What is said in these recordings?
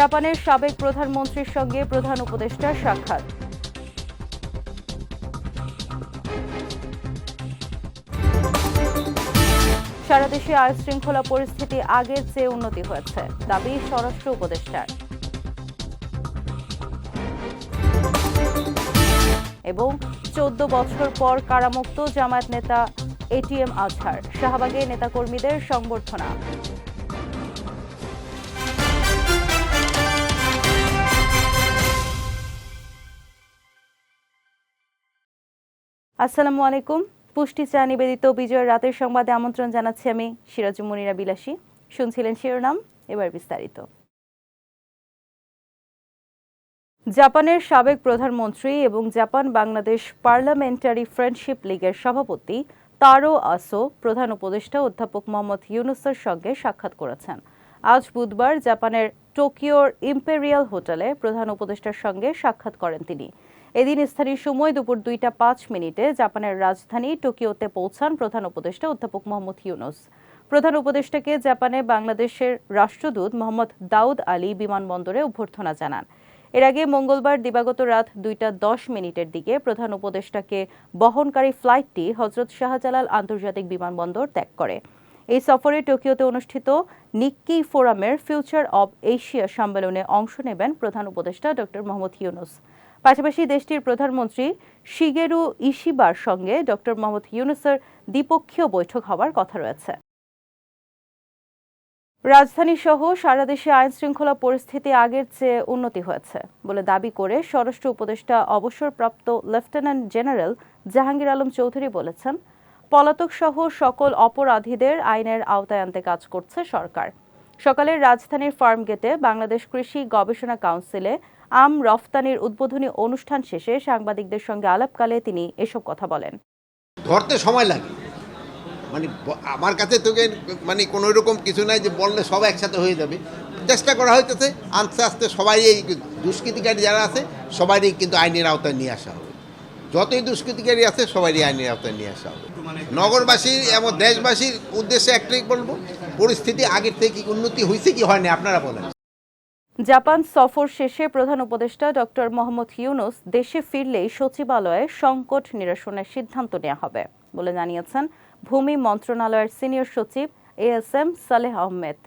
জাপানের সাবেক প্রধানমন্ত্রীর সঙ্গে প্রধান উপদেষ্টার সাক্ষাৎ। সারা দেশে আইন শৃঙ্খলা পরিস্থিতি আগের চেয়ে উন্নতি হয়েছে, দাবি স্বরাষ্ট্র উপদেষ্টার। এবং চোদ্দ বছর পর কারামুক্ত জামায়াত নেতা এটিএম আজহার শাহবাগে নেতাকর্মীদের সংবর্ধনা। আসসালামু আলাইকুম। পুষ্টি চা নিবেদিত বিজয়ের রাতের সংবাদে আমন্ত্রণ জানাচ্ছি আমি সিরাজু মুনিরা বিলাসী। শুনছিলেন শিরোনাম, এবার বিস্তারিত। জাপানের সাবেক প্রধানমন্ত্রী এবং জাপান বাংলাদেশ পার্লামেন্টারি ফ্রেন্ডশিপ লীগের সভাপতি তারো আসো, প্রধান উপদেষ্টা অধ্যাপক মোহাম্মদ ইউনুসের সঙ্গে সাক্ষাৎ করেছেন। আজ বুধবার জাপানের টোকিওর ইম্পেরিয়াল হোটেলে প্রধান উপদেষ্টার সঙ্গে সাক্ষাৎ করেন তিনি। এদিন স্থানীয় সময় দুপুর দুইটা পাঁচ মিনিটে জাপানের রাজধানী টোকিওতে পৌঁছান প্রধান উপদেষ্টা অধ্যাপক মোহাম্মদ ইউনুস। প্রধান উপদেষ্টাকে জাপানে বাংলাদেশের রাষ্ট্রদূত মোহাম্মদ দাউদ আলী বিমানবন্দরে অভ্যর্থনা জানান। এর আগে মঙ্গলবার দিবাগত রাত দুইটা দশ মিনিটের দিকে প্রধান উপদেষ্টাকে বহনকারী ফ্লাইটটি হজরত শাহজালাল আন্তর্জাতিক বিমানবন্দর ত্যাগ করে। এই সফরে টোকিওতে অনুষ্ঠিত নিক্কি ফোরামের ফিউচার অব এশিয়া সম্মেলনে অংশ নেবেন প্রধান উপদেষ্টা ডক্টর মোহাম্মদ ইউনুস। পাশাপাশি দেশটির প্রধানমন্ত্রী শিগেরু ইশিবার সঙ্গে ডক্টর মোহাম্মদ ইউনুসের দ্বিপক্ষীয় বৈঠক হওয়ার কথা রয়েছে। রাজধানী সহ সারা দেশে আইন শৃঙ্খলা পরিস্থিতি আগের চেয়ে উন্নতি হয়েছে বলে দাবি করে স্বরাষ্ট্র উপদেষ্টা অবসরপ্রাপ্ত লেফটেন্যান্ট জেনারেল জাহাঙ্গীর আলম চৌধুরী বলেছেন, পলাতক সহ সকল অপরাধীদের আইনের আওতায় আনতে কাজ করছে সরকার। সকালে রাজধানীর ফার্মগেটে বাংলাদেশ কৃষি গবেষণা কাউন্সিলে আম রফতানির উদ্বোধনী অনুষ্ঠান শেষে সাংবাদিকদের সঙ্গে আলাপকালে তিনি এসব কথা বলেন। ধরতে সময় লাগে। মানে আমার কাছে তোকে মানে কোনো রকম কিছু নাই যে বললে সব একসাথে হয়ে যাবে। চেষ্টা করা হইতেছে, আস্তে আস্তে সবাই এই দুষ্কৃতিকারী যারা আছে সবারই কিন্তু আইনের আওতায় নিয়ে আসা হবে। যতই দুষ্কৃতিকারী আছে সবারই আইনের আওতায় নিয়ে আসা হবে। নগরবাসীর এবং দেশবাসীর উদ্দেশ্যে একটাই বলব, পরিস্থিতি আগের থেকে উন্নতি হয়েছে কি হয়নি আপনারা বলেন। জাপান সফর শেষে প্রধান উপদেষ্টা ডক্টর মোহাম্মদ ইউনুস দেশে ফিরলেই সচিবালয়ে সংকট নিরসনের সিদ্ধান্ত নেওয়া হবে বলে জানিয়েছেন ভূমি মন্ত্রণালয়ের সিনিয়র সচিব A S M Saleh Ahmed.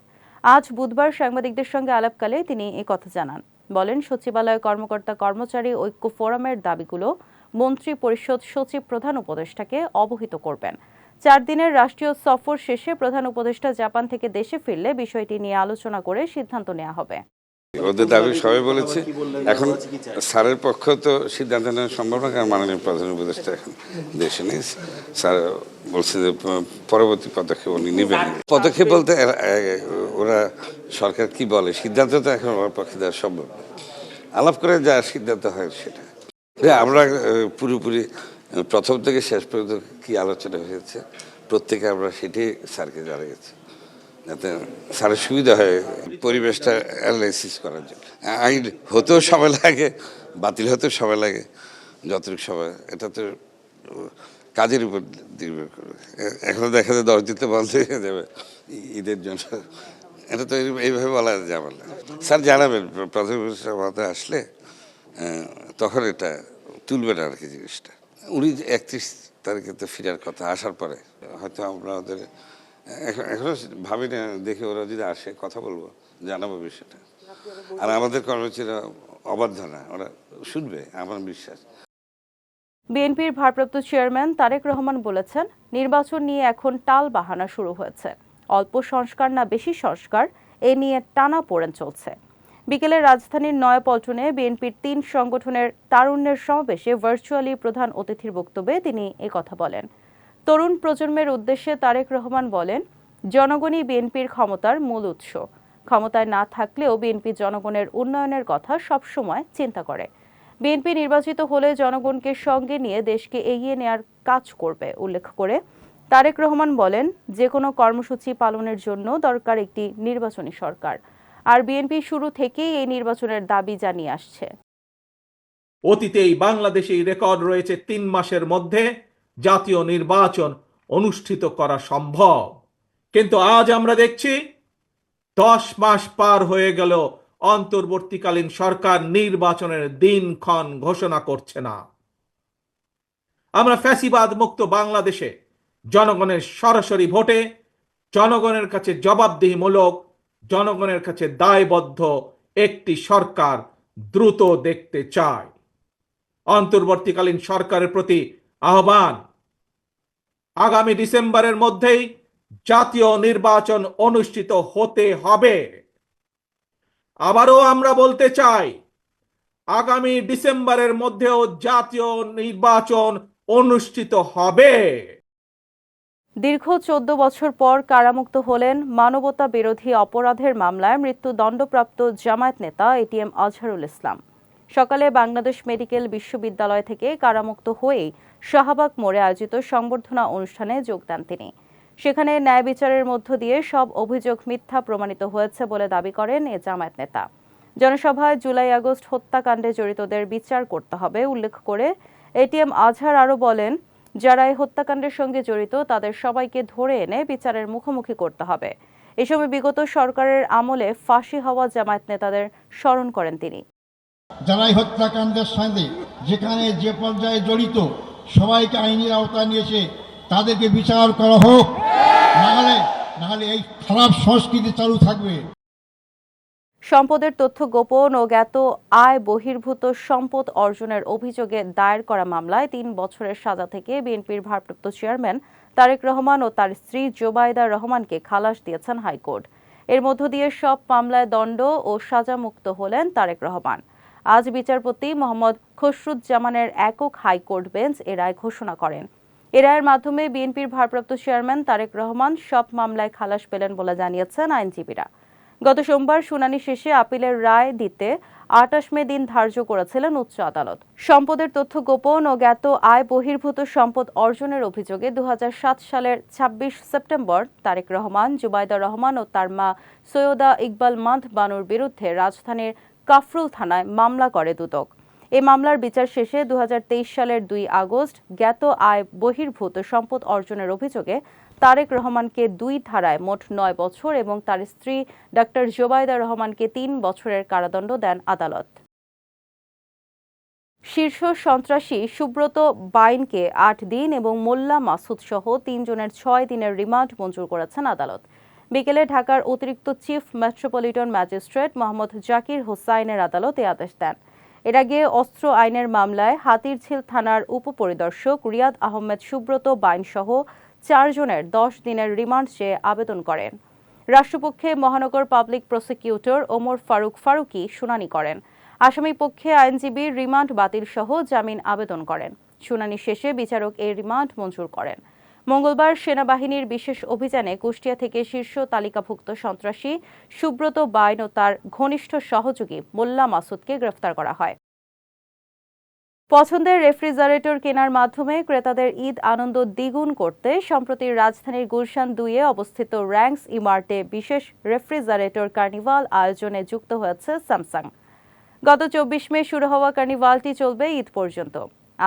আজ বুধবার সাংবাদিকদের সঙ্গে আলাপকালে তিনি এ কথা জানান। বলেন, সচিবালয় কর্মকর্তা কর্মচারী ঐক্য ফোরামের দাবিগুলো মন্ত্রী পরিষদ সচিব প্রধান উপদেষ্টাকে অবহিত করবেন। চার দিনের রাষ্ট্রীয় সফর শেষে প্রধান উপদেষ্টা জাপান থেকে দেশে ফিরলে বিষয়টি নিয়ে আলোচনা করে সিদ্ধান্ত নেওয়া হবে। ওদের দাবি সবাই বলেছে। এখন স্যারের পক্ষ তো সিদ্ধান্ত নেওয়া সম্ভব না, কারণ মাননীয় প্রধান উপদেষ্টা এখন দেশে নেই। স্যার বলছে যে পরবর্তী পদক্ষেপ উনি নেবেন। পদক্ষেপ বলতে ওরা সরকার কি বলে? সিদ্ধান্ত তো এখন ওর পক্ষে দেওয়া সম্ভব আলাপ করে যা সিদ্ধান্ত হয় সেটা। আমরা পুরোপুরি প্রথম থেকে শেষ পর্যন্ত কি আলোচনা হয়েছে, প্রত্যেকে আমরা সেটাই স্যারকে জানিয়েছি। যাতে স্যারের সুবিধা হয় পরিবেশটা অ্যানালাইসিস করার জন্য। আইন হতেও সময় লাগে, বাতিল হতেও সময় লাগে, যতটুকু সময়। এটা তো কাজের উপর নির্ভর করবে এখনও দেখা যায় দশ দিতে বন্ধ হয়ে যাবে, ঈদের জন্য। এটা তো এইভাবে বলা যাবে না স্যার জানাবেন প্র- প্রধান আসলে তখন এটা তুলবেন আর কি জিনিসটা। উনি একত্রিশ তারিখে তো ফিরার কথা, আসার পরে। হয়তো আমরা ওদের এখন ভাবি না দেখে ওরা যদি আসে কথা বলব জানাব বিষয়টা। আর আমাদের কর্মচারীরা অবাধ্য না ওরা শুনবে আমার বিশ্বাস। বিএনপির ভারপ্রাপ্ত চেয়ারম্যান তারেক রহমান বলেছেন নির্বাচন নিয়ে এখন টাল বাহানা শুরু হয়েছে। অল্প সংস্কার না বেশি সংস্কার এ নিয়ে টানা পোড়েন চলছে। বিকেলে রাজধানীর নয়াপল্টনে বিএনপির তিন সংগঠনের তারুণ্যের সমাবেশে ভার্চুয়ালি প্রধান অতিথির বক্তব্যে তিনি কথা বলেন। তরুণ প্রজন্মের উদ্দেশ্যে তারেক রহমান বলেন, জনগণই বিএনপির ক্ষমতার মূল উৎস। ক্ষমতায় না থাকলেও বিএনপি জনগণের উন্নয়নের কথা সবসময় চিন্তা করে। বিএনপি নির্বাচিত হলে জনগণকে সঙ্গে নিয়ে দেশকে এগিয়ে নেয়ার কাজ করবে, উল্লেখ করে তারেক রহমান বলেন যে কোনো কর্মসূচি পালনের জন্য দরকার একটি নির্বাচনী সরকার। আর বিএনপি শুরু থেকেই এই নির্বাচনের দাবি জানিয়ে আসছে। বাংলাদেশে এই রেকর্ড রয়েছে তিন মাসের মধ্যে। জাতীয় নির্বাচন অনুষ্ঠিত করা সম্ভব। কিন্তু আজ আমরা দেখছি, দশ মাস পার হয়ে গেল অন্তর্বর্তীকালীন সরকার নির্বাচনের দিনক্ষণ ঘোষণা করছে না। আমরা ফ্যাসিবাদ মুক্ত বাংলাদেশে জনগণের সরাসরি ভোটে, জনগণের কাছে জবাবদিহিমূলক, জনগণের কাছে দায়বদ্ধ একটি সরকার দ্রুত দেখতে চায়। অন্তর্বর্তীকালীন সরকারের প্রতি আহ্বান। আগামী ডিসেম্বরের মধ্যেই জাতীয় নির্বাচন অনুষ্ঠিত হতে হবে। আবারও আমরা বলতে চাই, আগামী ডিসেম্বরের মধ্যেও জাতীয় নির্বাচন অনুষ্ঠিত হবে। দীর্ঘ চোদ্দ বছর পর কারামুক্ত হলেন মানবতা বিরোধী অপরাধের মামলায় মৃত্যুদণ্ডপ্রাপ্ত জামায়াত নেতা এটিএম আজহারুল ইসলাম। সকালে বাংলাদেশ মেডিকেল বিশ্ববিদ্যালয় থেকে কারামুক্ত হয়েই শাহবাগ মোড়ে আয়োজিত সংবর্ধনা অনুষ্ঠানে যোগ দেন তিনি। সেখানে ন্যায় বিচারের মধ্য দিয়ে সব অভিযোগ মিথ্যা প্রমাণিত হয়েছে বলে দাবি করেন এ জামায়াত নেতা। জনসভায় জুলাই আগস্ট হত্যাকাণ্ডে জড়িতদের বিচার করতে হবে, উল্লেখ করে এটিএম আজহার আরও বলেন, যারা এই হত্যাকাণ্ডের সঙ্গে জড়িত তাদের সবাইকে ধরে এনে বিচারের মুখোমুখি করতে হবে। এ সময় বিগত সরকারের আমলে ফাঁসি হওয়া জামায়াত নেতাদের স্মরণ করেন তিনি। যারা হত্যাকাণ্ডের সঙ্গে যেখানে যে পর্যায়ে জড়িত সবাইকে আইনের আওতায় নিয়েছে তাদেরকে বিচার করা হোক। নাহলে নাহলে এই খারাপ সংস্কৃতি চালু থাকবে। সম্পদের তথ্য গোপন ও জ্ঞাত আয় বহির্ভূত সম্পদ অর্জনের অভিযোগে দায়ের করা মামলায় তিন বছরের সাজা থেকে বিএনপির ভারপ্রাপ্ত চেয়ারম্যান তারেক রহমান ও তার স্ত্রী জোবাইদা রহমানকে খালাস দিয়েছেন হাইকোর্ট। এর মধ্য দিয়ে সব মামলায় দণ্ড ও সাজামুক্ত হলেন তারেক রহমান। আজ বিচারপতি মোহাম্মদ খসরুজ্জামানের একক হাইকোর্ট বেঞ্চ এ রায় ঘোষণা করেন। এ রায়ের মাধ্যমে বিএনপির ভারপ্রাপ্ত চেয়ারম্যান তারেক রহমান সব মামলায় খালাস পেলেন বলে জানিয়েছেন আইনজীবীরা। গত সোমবার শুনানি শেষে আপিলের রায় দিতে আটাশ মে দিন ধার্য করেছিলেন উচ্চ আদালত। সম্পদের তথ্য গোপন ও জ্ঞাত আয় বহির্ভূত সম্পদ অর্জনের অভিযোগে দু হাজার সাত সালের ২৬ সেপ্টেম্বর তারেক রহমান, জুবাইদা রহমান ও তার মা সৈয়দা ইকবাল মান্থ বানুর বিরুদ্ধে রাজধানীর কাফরুল থানায় মামলা করে দুদক। এ মামলার বিচার শেষে দু হাজার তেইশ সালের দুই আগস্ট জ্ঞাত আয় বহির্ভূত সম্পদ অর্জনের অভিযোগে তারেক রহমানকে দুই ধারায় মোট নয় বছর এবং তার স্ত্রী ডাক্তার জোবায়দা রহমানকে তিন বছরের কারাদণ্ড দেন আদালত। শীর্ষ সন্ত্রাসী সুব্রত বাইনকে আট দিন এবং মোল্লা মাসুদ সহ তিনজনের ছয় দিনের রিমান্ড মঞ্জুর করেছেন আদালত। বিকেলে ঢাকার অতিরিক্ত chief metropolitan magistrate Mohammad Zakir হোসাইনের আদালত এ আদেশ দেন। এর আগে অস্ত্র আইনের মামলায় হাতিরঝিল থানার উপপরিদর্শক রিয়াদ আহমেদ সুব্রত বাইনসহ চারজনের দশ দিনের রিমান্ড চেয়ে আবেদন করেন। রাষ্ট্রপক্ষে মহানগর পাবলিক প্রসিকিউটর ওমর ফারুক ফারুকি শুনানি করেন। আসামি পক্ষে আইনজীবী রিমান্ড বাতিল সহ জামিন আবেদন করেন। শুনানি শেষে বিচারক এই রিমান্ড মঞ্জুর করেন। মঙ্গলবার সেনাবাহিনীর বিশেষ অভিযানে কুষ্টিয়া থেকে শীর্ষ তালিকাভুক্ত সন্ত্রাসী সুব্রত বাইন ও তার ঘনিষ্ঠ সহযোগী মোল্লা মাসুদকে গ্রেফতার করা হয়। পছন্দের রেফ্রিজারেটর কেনার মাধ্যমে ক্রেতাদের ঈদ আনন্দ দ্বিগুণ করতে সম্প্রতি রাজধানীর গুলশান দুইয়ে অবস্থিত র্যাঙ্কস ইমার্টে বিশেষ রেফ্রিজারেটর কার্নিভাল আয়োজনে যুক্ত হয়েছে স্যামসাং। গত চব্বিশ মে শুরু হওয়া কার্নিভালটি চলবে ঈদ পর্যন্ত।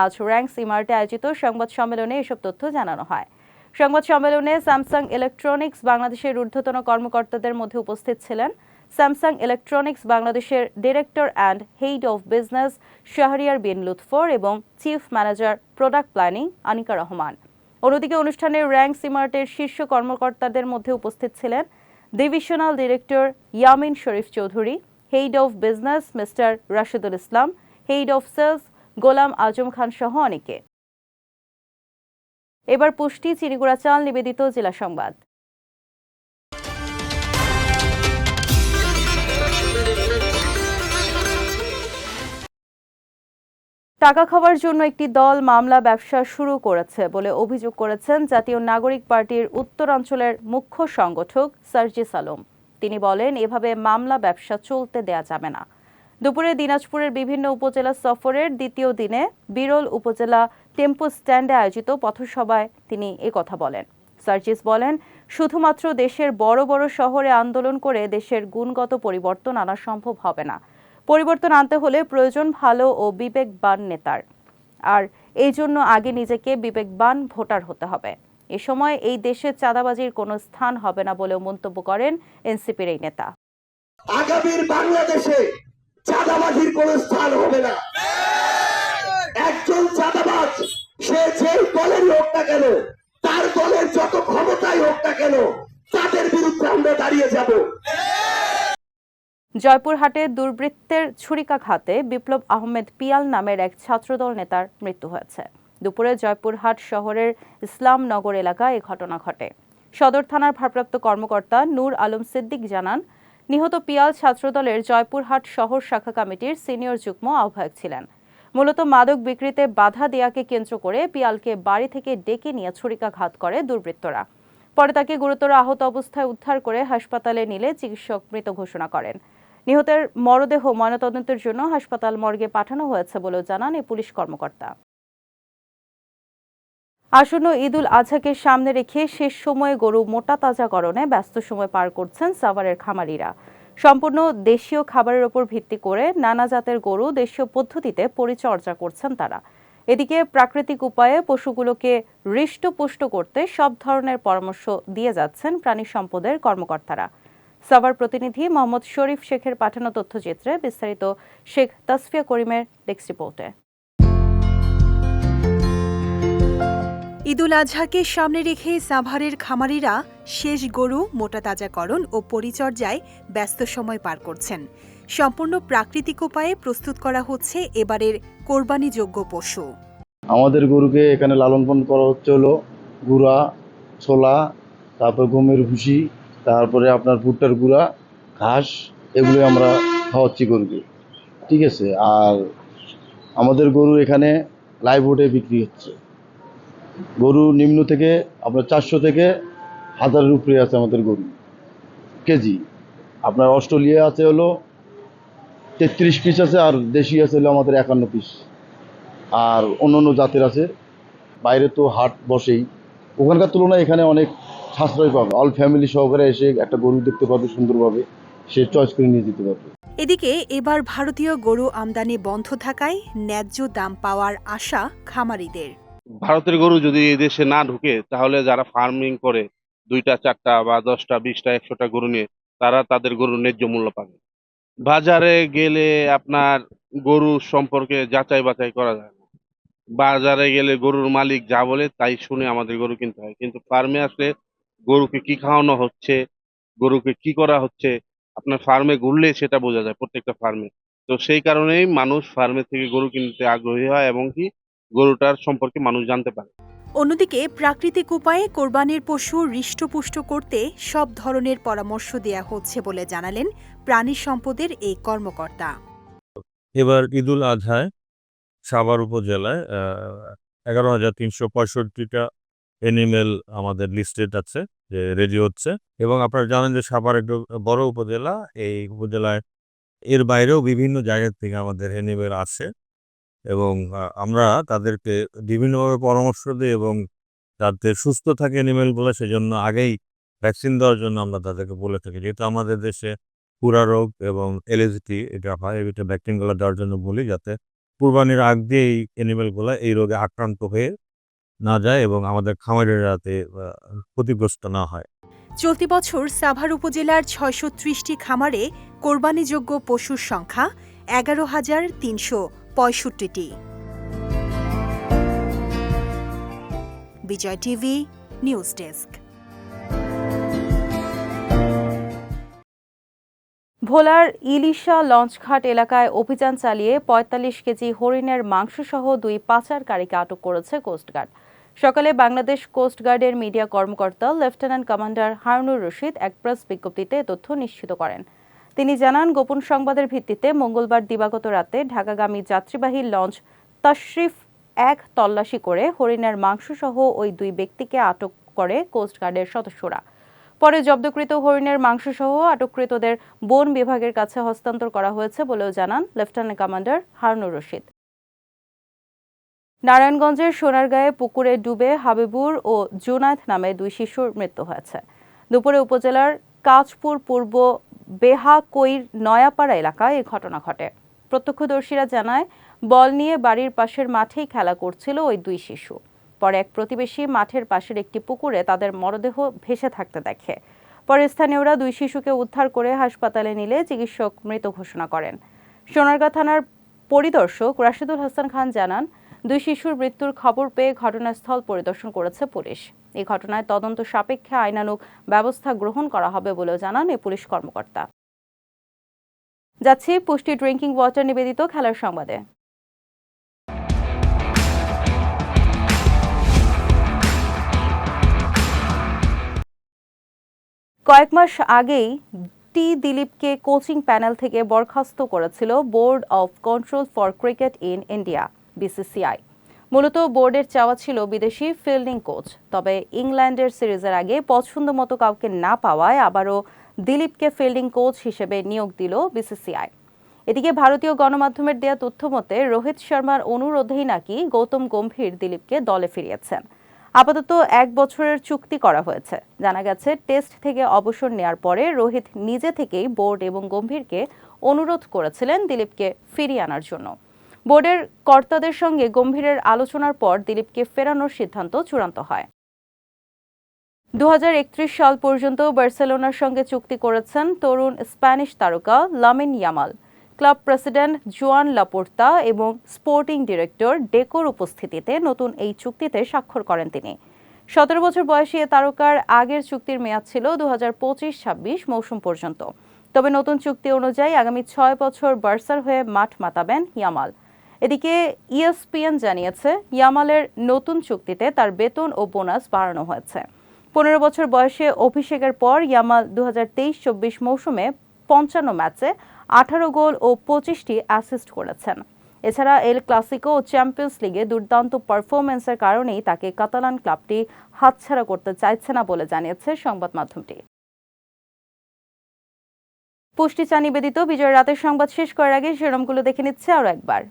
আজ র্যাঙ্কস ইমার্টে আয়োজিত সংবাদ সম্মেলনে এসব তথ্য জানানো হয়। সংবাদ সম্মেলনে স্যামসাং ইলেকট্রনিক্স বাংলাদেশের ঊর্ধ্বতন কর্মকর্তাদের মধ্যে উপস্থিত ছিলেন স্যামসাং ইলেকট্রনিক্স বাংলাদেশের director and head of business Shahriar Bin Lutfor এবং chief manager product planning Anika Rahman. অন্যদিকে অনুষ্ঠানে র্যাঙ্ক সিমার্টের শীর্ষ কর্মকর্তাদের মধ্যে উপস্থিত ছিলেন divisional director Yamin Sharif Chowdhury, head of business mister Rashidul Islam, head of sales Golam Azam Khan সহ অনেকে। এবার পুষ্টি, চিনিগুড়া চাল নিবেদিত জেলা সংবাদ। টাকা খাওয়ার জন্য একটি দল মামলা ব্যবসা শুরু করেছে বলে অভিযোগ করেছেন জাতীয় নাগরিক পার্টির উত্তরাঞ্চলের মুখ্য সংগঠক সার্জিস আলম। তিনি বলেন, এভাবে মামলা ব্যবসা চলতে দেয়া যাবে না। দুপুরে দিনাজপুরের বিভিন্ন উপজেলা সফরের দ্বিতীয় দিনে বিরল উপজেলা টেম্পো স্ট্যান্ডে আয়োজিত পথসভায় তিনি কথা বলেন। সার্জিস বলেন, শুধুমাত্র দেশের বড় বড় শহরে আন্দোলন করে দেশের গুণগত পরিবর্তন আনা সম্ভব হবে না। পরিবর্তন আনতে হলে প্রয়োজন ভালো ও বিবেকবান নেতার। আর এই জন্য আগে নিজেকে বিবেকবান ভোটার হতে হবে। এ সময় এই দেশের চাঁদাবাজির কোনো স্থান হবে না বলেও মন্তব্য করেন এনসিপির এই নেতা। আগামীর বাংলাদেশে চাঁদাবাজির কোন স্থান হবে না। একজন চাঁদাবাজ, সে যে দলেরই হোক না কেন, তার দলের যত ক্ষমতাই হোক না কেন, তাদের বিরুদ্ধে আমরা দাঁড়িয়ে যাব। জয়পুরহাটে দুর্বৃত্তের ছুরিকাঘাতে বিপ্লব আহমেদ পিয়াল নামের এক ছাত্রদল নেতার মৃত্যু হয়েছে। দুপুরে জয়পুরহাট শহরের ইসলামনগর এলাকায় এ ঘটনা ঘটে। সদর থানার ভারপ্রাপ্ত কর্মকর্তা নূর আলম সিদ্দিক জানান নিহত পিয়াল ছাত্রদলের জয়পুরহাট শহর শাখা কমিটির সিনিয়র যুগ্ম আহ্বায়ক ছিলেন। মূলত মাদক বিক্রিতে বাধা দেয়াকে কেন্দ্র করে পিয়ালকে বাড়ি থেকে ডেকে নিয়ে ছুরিকাঘাত করে দুর্বৃত্তরা। পরে তাকে গুরুতর আহত অবস্থায় উদ্ধার করে হাসপাতালে নিলে চিকিৎসক মৃত ঘোষণা করেন। নিহতের মরদেহ ময়নাতদন্তের জন্য হাসপাতাল মর্গে পাঠানো হয়েছে বলেও জানান এই পুলিশ কর্মকর্তা। আসন্ন ঈদুল আজহাকে সামনে রেখে শেষ সময়ে গরু মোটা তাজাকরণে ব্যস্ত সময় পার করছেন সাভারের খামারিরা। সম্পূর্ণ দেশীয় খাবারের উপর ভিত্তি করে নানা জাতের গরু দেশীয় পদ্ধতিতে পরিচর্যা করছেন তারা। এদিকে প্রাকৃতিক উপায়ে পশুগুলোকে হৃষ্টপুষ্ট করতে সব ধরনের পরামর্শ দিয়ে যাচ্ছেন প্রাণী সম্পদের কর্মকর্তারা। সাভার প্রতিনিধি মোহাম্মদ শরীফ শেখের পাঠানো তথ্যচিত্রে বিস্তারিত শেখ তাসফিয়া করিমের ডেস্ক রিপোর্টে। ঈদুল আজহাকে সামনে রেখে সাভারের খামারিরা শেষ গরু মোটা তাজাকরণ ও পরিচর্যায় ব্যস্ত সময় পার করছেন। সম্পূর্ণ প্রাকৃতিক উপায়ে প্রস্তুত করা হচ্ছে এবারের কোরবানিযোগ্য পশু। আমাদের গরুকে এখানে লালন পালন করা হচ্ছে হলো গুঁড়া, ছোলা, তারপর গমের ভুসি, তারপরে আপনার ভুট্টার গুঁড়া, ঘাস এগুলো আমরা খাওয়াচ্ছি গরুকে। ঠিক আছে? আর আমাদের গরু এখানে লাইভউডে বিক্রি হচ্ছে। গরু নিম্ন থেকে, আপনার চারশো থেকে হাজারের উপরে আছে আমাদের গরু। কেজি। আপনার অস্ট্রেলিয়া আছে হলো তেত্রিশ পিস আছে আর দেশি আছে হলো আমাদের একান্ন পিস আর অন্য অন্য জাতের আছে। বাইরে তো হাট বসেই। ওখানকার তুলনায় এখানে অনেক সাশ্রয় পাবে। অল ফ্যামিলি সহকারে এসে একটা গরু দেখতে পারবে সুন্দরভাবে। সে চয়েস করে নিয়ে যেতে পারবে। এদিকে এবার ভারতীয় গরু আমদানি বন্ধ থাকায় ন্যায্য দাম পাওয়ার আশা খামারিদের। ভারতের গরু যদি এই দেশে না ঢুকে, তাহলে যারা ফার্মিং করে, দুইটা, চারটা বা দশটা, বিশটা, একশোটা গরু নিয়ে, তারা তাদের গরুর ন্যায্য মূল্য পাবে। বাজারে গেলে আপনার গরু সম্পর্কে যাচাই বাছাই করা যায় না। বাজারে গেলে গরুর মালিক যা বলে তাই শুনে আমাদের গরু কিনতে হয়। কিন্তু ফার্মে আসলে গরুকে কি খাওয়ানো হচ্ছে, গরুকে কি করা হচ্ছে, আপনার ফার্মে ঘুরলে সেটা বোঝা যায় প্রত্যেকটা ফার্মে তো সেই কারণেই মানুষ ফার্মে থেকে গরু কিনতে আগ্রহী হয় এবং কি গরুটার সম্পর্কে মানুষ জানতে পারে। অন্যদিকে প্রাকৃতিক উপায়ে কোরবানির পশু হৃষ্টপুষ্ট করতে সব ধরনের পরামর্শ দেয়া হচ্ছে বলে জানালেন প্রাণী সম্পদের এই কর্মকর্তা। এবার ঈদুল আজহায় সাভার উপজেলায় এগারো হাজার তিনশো পঁয়ষট্টিটা এনিমেল আমাদের লিস্টেড আছে যে রেডি হচ্ছে। এবং আপনারা জানেন যে সাভার একটু বড় উপজেলা এই উপজেলায় এর বাইরেও বিভিন্ন জায়গা থেকে আমাদের এনিমেল আসে। এবং আমরা তাদেরকে বিভিন্নভাবে পরামর্শ দিই এবং যাতে সুস্থ থাকে এনিমেলগুলো সেজন্য আগেই ভ্যাকসিন দেওয়ার জন্য আমরা তাদেরকে বলে থাকি। যেহেতু আমাদের দেশে পুরা রোগ এবং এলএসটি এটা হয়, এটা ভ্যাকসিনগুলো দেওয়ার জন্য বলি যাতে কুরবানির আগ দিয়ে এই অ্যানিমেলগুলো এই রোগে আক্রান্ত হয়ে না যায় এবং আমাদের খামারের যাতে ক্ষতিগ্রস্ত না হয়। চলতি বছর সাভার উপজেলার ছয়শো ত্রিশটি খামারে কোরবানিযোগ্য পশুর সংখ্যা এগারো হাজার তিনশো। পঁয়ষট্টিটি। Bijoy TV, news desk. ভোলার ইলিশা লঞ্চঘাট এলাকায় অভিযান চালিয়ে পঁয়তাল্লিশ কেজি হরিণের মাংসসহ দুই পাচারকারীকে আটক করেছে কোস্টগার্ড সকালে বাংলাদেশ কোস্টগার্ডের মিডিয়া কর্মকর্তা লেফটেন্যান্ট কমান্ডার হারুনুর রশিদ এক প্রেস বিজ্ঞপ্তিতে তথ্য নিশ্চিত করেন। তিনি জানান, গোপন সংবাদের ভিত্তিতে মঙ্গলবার দিবাগত রাতে ঢাকাগামী যাত্রীবাহী লঞ্চ তশরিফ এক তল্লাশি করে হরিণের মাংসসহ ওই দুই ব্যক্তিকে আটক করে কোস্টগার্ডের সদস্যরা। পরে জব্দকৃত হরিণের মাংসসহ আটককৃতদের বন বিভাগের কাছে হস্তান্তর করা হয়েছে বলেও জানান লেফটেন্যান্ট কমান্ডার হারনুর রশিদ। নারায়ণগঞ্জের সোনারগাঁয়ে পুকুরে ডুবে হাবিবুর ও জুনায়েদ নামে দুই শিশুর মৃত্যু হয়েছে। দুপুরে উপজেলার কাঁচপুর পূর্ব বেহাকইর নয়াপাড়া এলাকায় এ ঘটনা ঘটে। প্রত্যক্ষদর্শীরা জানায়, বল নিয়ে বাড়ির পাশের মাঠেই খেলা করছিল ওই দুই শিশু। পরে এক প্রতিবেশী মাঠের পাশের একটি পুকুরে তাদের মরদেহ ভেসে থাকতে দেখে। পরে স্থানীয়রা দুই শিশুকে উদ্ধার করে হাসপাতালে নিলে চিকিৎসক মৃত ঘোষণা করেন। সোনারগাঁ থানার পরিদর্শক রাশিদুল হাসান খান জানান, দুই শিশুর মৃত্যুর খবর পেয়ে ঘটনাস্থল পরিদর্শন করেছে পুলিশ। এই ঘটনায় তদন্ত সাপেক্ষে আইনানুগ ব্যবস্থা গ্রহণ করা হবে বলেও জানান এই পুলিশ কর্মকর্তা। যাচ্ছি পুষ্টি ড্রিঙ্কিং ওয়াটার নিবেদিত খেলার সংবাদে। কয়েক মাস আগেই টি দিলীপকে কোচিং প্যানেল থেকে বরখাস্ত করেছিল board of control for cricket in India, BCCI. মূলত বোর্ডের চাওয়া ছিল বিদেশি ফিল্ডিং কোচ তবে ইংল্যান্ডের সিরিজের আগে পছন্দ মতো কাউকে না পাওয়ায় আবারও দিলীপকে ফিল্ডিং কোচ হিসেবে নিয়োগ দিল বিসিসিআই। এদিকে ভারতীয় গণমাধ্যমের দেয়া তথ্য মতে, রোহিত শর্মার অনুরোধেই নাকি গৌতম গম্ভীর দিলীপকে দলে ফিরিয়েছেন। আপাতত এক বছরের চুক্তি করা হয়েছে। জানা গেছে, টেস্ট থেকে অবসর নেয়ার পরে রোহিত নিজে থেকেই বোর্ড এবং গম্ভীরকে অনুরোধ করেছিলেন দিলীপকে ফিরিয়ে আনার জন্য। বোর্ডের কর্তাদের সঙ্গে গম্ভীরের আলোচনার পর দিলীপকে ফেরানোর সিদ্ধান্ত চূড়ান্ত হয়। দু হাজার একত্রিশ সাল পর্যন্ত বার্সেলোনার সঙ্গে চুক্তি করেছেন তরুণ স্প্যানিশ তারকা Lamine Yamal. Club president Joan Laporta এবং স্পোর্টিং ডিরেক্টর ডেকোর উপস্থিতিতে নতুন এই চুক্তিতে স্বাক্ষর করেন তিনি। সতেরো বছর বয়সী এ তারকার আগের চুক্তির মেয়াদ ছিল দু হাজার পঁচিশ ছাব্বিশ মৌসুম পর্যন্ত। তবে নতুন চুক্তি অনুযায়ী আগামী ছয় বছর বার্সার হয়ে মাঠ মাতাবেন ইয়ামাল। এদিকে ইএসপিএন জানিয়েছে, ইয়ামালের নতুন চুক্তিতে তার বেতন ও বোনাস বাড়ানো হয়েছে। পনেরো বছর বয়সে অভিষেকের পর ইয়ামাল দু হাজার তেইশ চব্বিশ মৌসুমে পঞ্চান্ন ম্যাচে আঠারো গোল ও পঁচিশটি অ্যাসিস্ট করেছেন। এছাড়া এল ক্লাসিকো ও চ্যাম্পিয়ন্স লিগে দুর্দান্ত পারফরমেন্সের কারণেই তাকে কাতালান ক্লাবটি হাতছাড়া করতে চাইছে না বলে জানিয়েছে সংবাদ মাধ্যমটি। পুষ্টি চা নিবেদিত বিজয় রাতের সংবাদ শেষ করার আগে শিরোনামগুলো দেখে নিচ্ছে আরও একবার।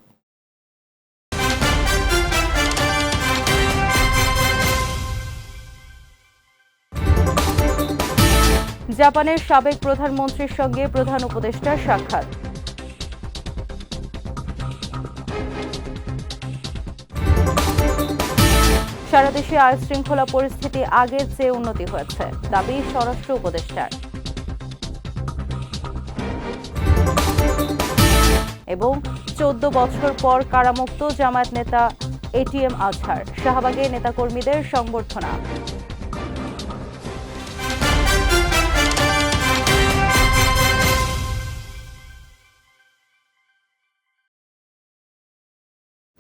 জাপানের সাবেক প্রধানমন্ত্রীর সঙ্গে প্রধান উপদেষ্টার সাক্ষাৎ। সারা দেশে আইন শৃঙ্খলা পরিস্থিতি আগের চেয়ে উন্নতি হয়েছে, দাবি স্বরাষ্ট্র উপদেষ্টার। এবং চোদ্দ বছর পর কারামুক্ত জামায়াত নেতা এটিএম আজহার শাহবাগে নেতাকর্মীদের সংবর্ধনা।